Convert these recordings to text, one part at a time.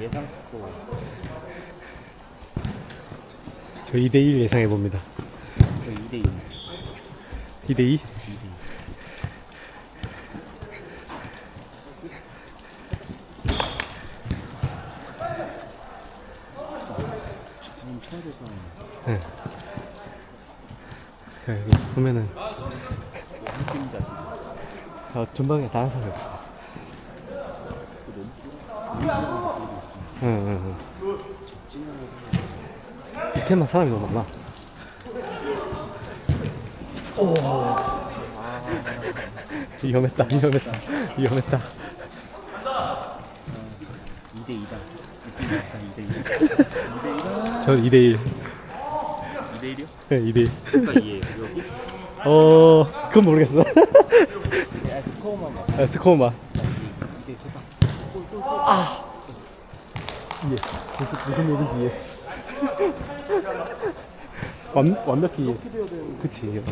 예상 스코어. 저 2대1 예상해 봅니다. 저 2대2. 2대2? 2대2. 쳐야 네. 야, 이거 보면은. 아, 전방에 다른 사람이 없어. 응, 응, 응. 밑에만 사람이 너무 많아. 오. 위험했다, 위험했다, 위험했다. 2대 2다. 느낌이 약간 2대2. 2대 2다. 저 2대 1. 2대 1이요? 네, 2대1. 누가 2예요? 여기? 어, 그건 모르겠어. 야, 스코어만 봐. 아, 스코어만. 2대 대박. 예. 무슨, 무슨 일인지 이해했어. 완, 완벽히. 그치.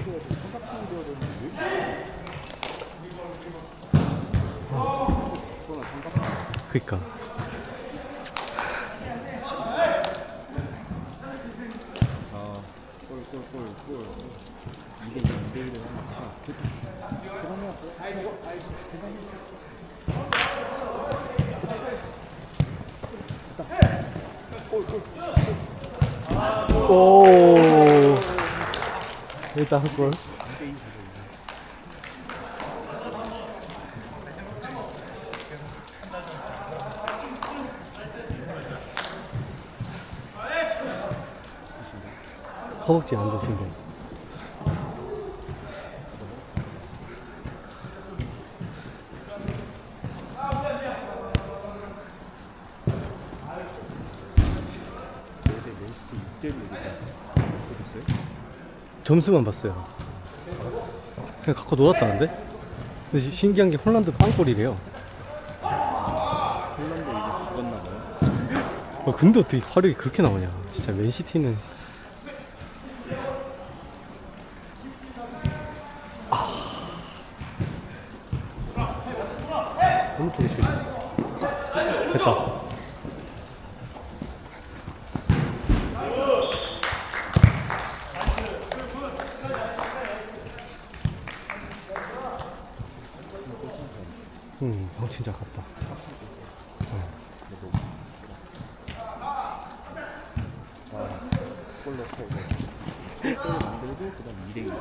그니까. 아, 골, 골, 골, 골. 2대2, 2대1을 하면 아, 됐다. 대박이 오. 일단 한 골. 2대2 허벅지 안 좋으신데. 네네 맨시티 6대1로 이겼다. 어땠어요? 점수만 봤어요. 그냥 갖고 놀았다는데? 근데 시- 신기한 게 홀란드 빵골이래요. 폴란드 이제 죽었나 봐요. 어, 근데 어떻게 화력이 그렇게 나오냐. 진짜 맨시티는. 아. 너무 쪽이 싫어. 됐다. 응, 형 진짜 아깝다. 골 넣고 이제 골 만들고 그다음 2대2.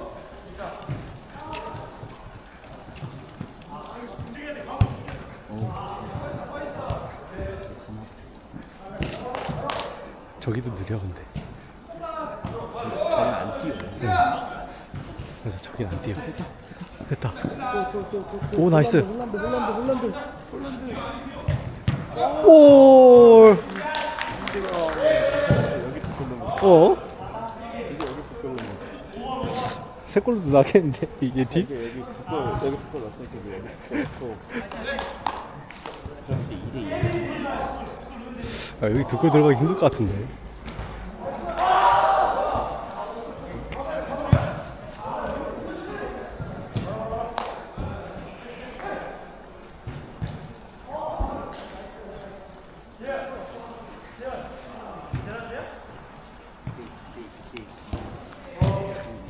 저기도 느려, 근데. 저는 안 뛰어 요. 그래서 저긴 안 뛰어. 됐다. 오, 나이스. 오! 어? 세 골도 나겠는데, 이게 뒤? 이게 여기 두골 여기 두골 넣었으니까 이제 여기 두골 넣고. 그럼 이제 2대 2. 아, 여기 두골 들어가기 힘들 것 같은데.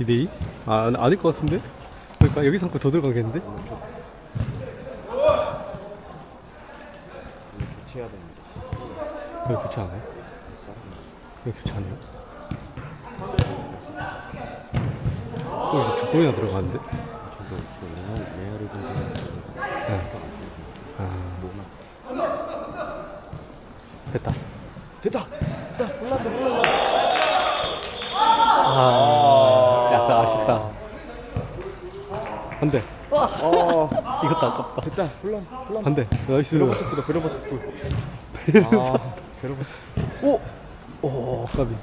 이대2 아, 안- 아닐 것 같은데? 그러니까 여기서 한골더 들어가겠는데? 교체해야 됩니다. 왜 교체 안 해? 왜 교체 안 해요? 여기서 두 골이나 들어가는데? 저도 저 레알 레알을 네. 아, 뭐만 됐다. 됐다. 됐다. 홀란드 홀란드. 아, 약간 아쉽다. 안 돼. 어. 이것도 아깝다. 됐다. 홀란드. 안 돼. 나이스. 베로버트프다 베로버트프. 아 베로버트. 오! 오, 까비.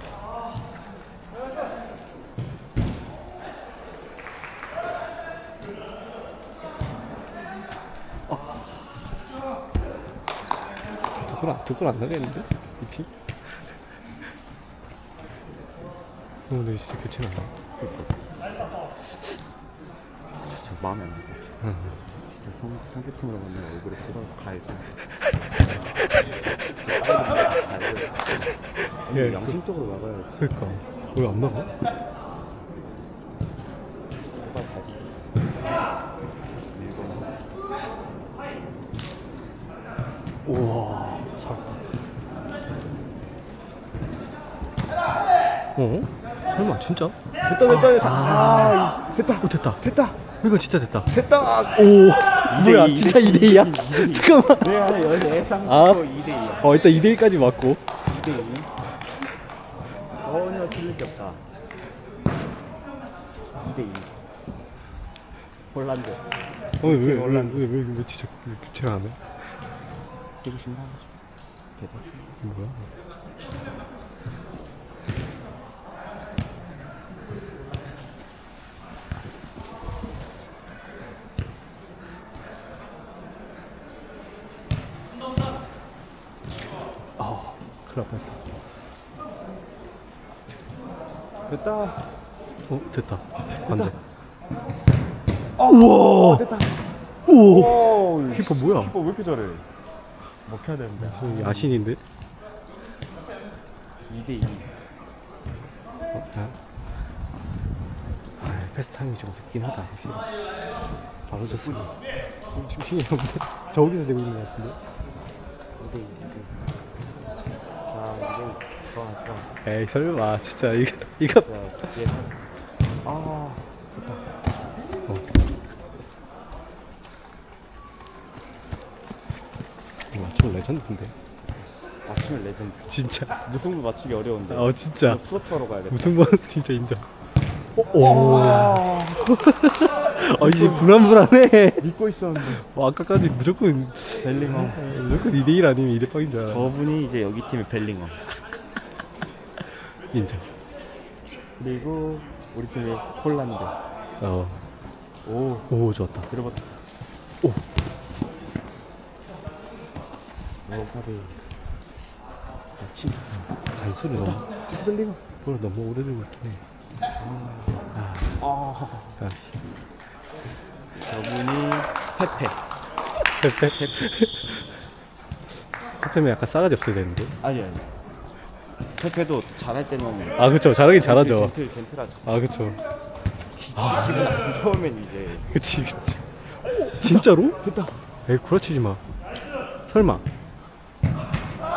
두골안 두골 안 나겠는데 이 팀? 어, 근데 진짜 교체 나네. 진짜 마음에 안 들어. 응. 진짜 상, 상대팀으로 만나면 얼굴에 쏟아서 가야 돼. 예, 아니, 양심적으로 나가야지. 그러니까 왜 안 나가? 제발 가지. 일본. 우와 살았다 어? 설마 진짜? 됐다 됐다 됐다. 아, 됐다. 오 됐다 됐다. 이건 진짜 됐다 됐다. 오대 뭐야 이, 진짜 이대 2대 2야? 이. 잠깐만 내가 연 예상 아. 2대 2야. 어 일단 2대 1까지 맞고 2대 2. 전혀 틀릴 게 없다. 2대 2. 홀란드. 어왜왜왜 왜, 왜, 왜, 왜, 왜 진짜 교체를 안 해? 되고 싶나 보죠. 대박. 이거 뭐야? 아, 큰일 날 뻔했다. 됐다. 어, 됐다. 안 돼. 어, 우와! 됐다. 오! 오, 키퍼 뭐야? 키퍼 왜 이렇게 잘해? 먹혀야 되는데. 이 야신인데? 2대 2. 어, 야. 아, 패스 타임이 좀 늦긴 하다, 확실히. 바로 졌어. 지금 신이 없는데? 저기서 되고 있는 것 같은데? 2대 2. 자, 이제 좋아, 좋아. 에이, 설마, 진짜, 이거, 이거. 자, 뒤에 서 아, 맞추면 레전드인데? 맞추면 레전드. 진짜. 무승부 맞추기 어려운데. 어, 진짜. 플로터로 가야겠다. 무슨 번 진짜 인정. 오. 아, 이제 불안불안해. 믿고 있었는데. 와, 아까까지 무조건, 벨링엄. 무조건 2대1 아니면 2대 빵인 줄 알아. 저분이 이제 여기 팀의 벨링엄. 인정. 그리고 우리 팀의 홀란드. 어. 오, 오, 좋았다. 들어봤다. 오. 오, 파비. 치. 잔수를 너무, 벨링엄. 그걸 너무 오래 들고 있긴 해. 아, 아, 저분이 페페. 페페? 페페면 약간 싸가지 없어야 되는데. 아니 아니. 페페도 잘할 때는 아, 그쵸. 잘하긴 잘하죠. 젠틀 젠틀하죠. 아, 그쵸. 기분 안 좋으면 이제 그치, 그치. 진짜로? 됐다. 에이, 구라치지 마. 설마.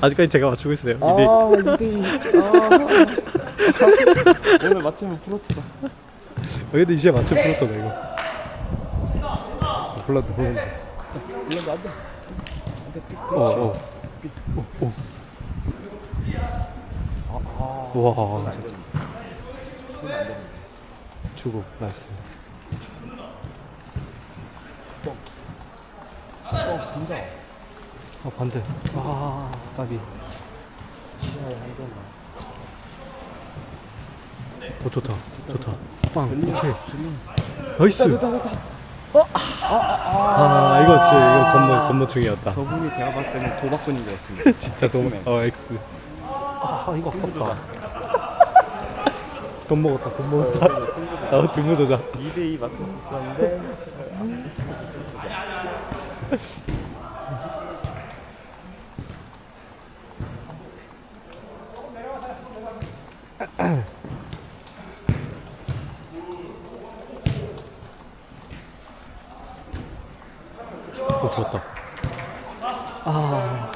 아 직까지 제가 맞추고 있어요. 아, 2대 2대2. 아. 오늘 맞추면 프로트다. 어, 근데 이제 맞춰 풀었다, 나 이거. 홀란드, 홀란드. 이거 안 돼. 어, 어. 어, 어. 돼. 주고, 나이스. 어, 진짜. 아, 반대. 아, 까비. 어, 좋다. 좋다. 빵. 오케이. 나이스. 됐다, 됐다, 됐다. 아, 이거 진짜, 이거 건너, 건너충이었다. 저분이 제가 봤을 때는 도박꾼인 것 같습니다. 진짜 돈, 엑스맨. 어, X. 아, 이거 아깝다. 돈 먹었다, 돈 먹었다. 아, 드무 조자. 2대2 맞을 수 있었는데 어, 좋았다. 아.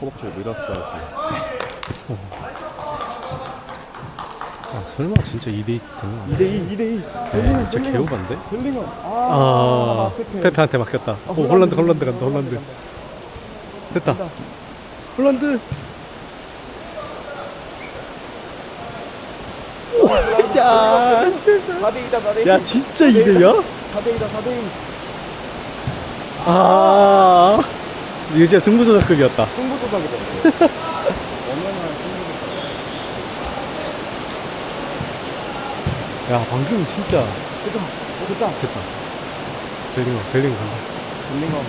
호박줄 밀었어야지. 아, 설마 진짜 2대2 되는 거 아니야? 2대2, 2대2. 에이, 진짜 개우반데? 벨링엄. 아, 페페한테 막혔다. 오, 홀란드, 홀란드 간다, 홀란드. 됐다. 홀란드. 야, 4대2다, 4대2. 야, 진짜 2대2야? 4대2다, 4대2. 아, 이거 진짜 승부조작급이었다. 승부조작이다. 엄연한 승부조작. 야, 방금 진짜. 됐다. 어, 됐다. 됐다. 벨링어, 벨링어 간다. 벨링엄.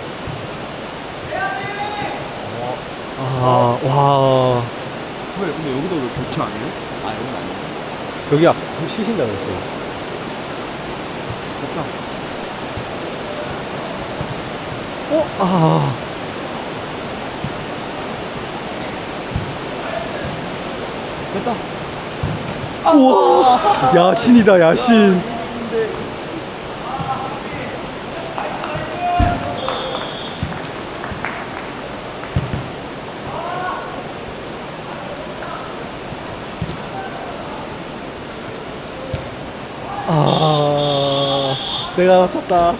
아, 와. 왜 근데 여기도 왜 교체 안 해요? 아 여긴 아니에요. 여기 앞 쉬신다 그랬어요. 됐다. 어? 아. 됐다. 우와. 야신이다, 야신. 아, 내가 맞췄다.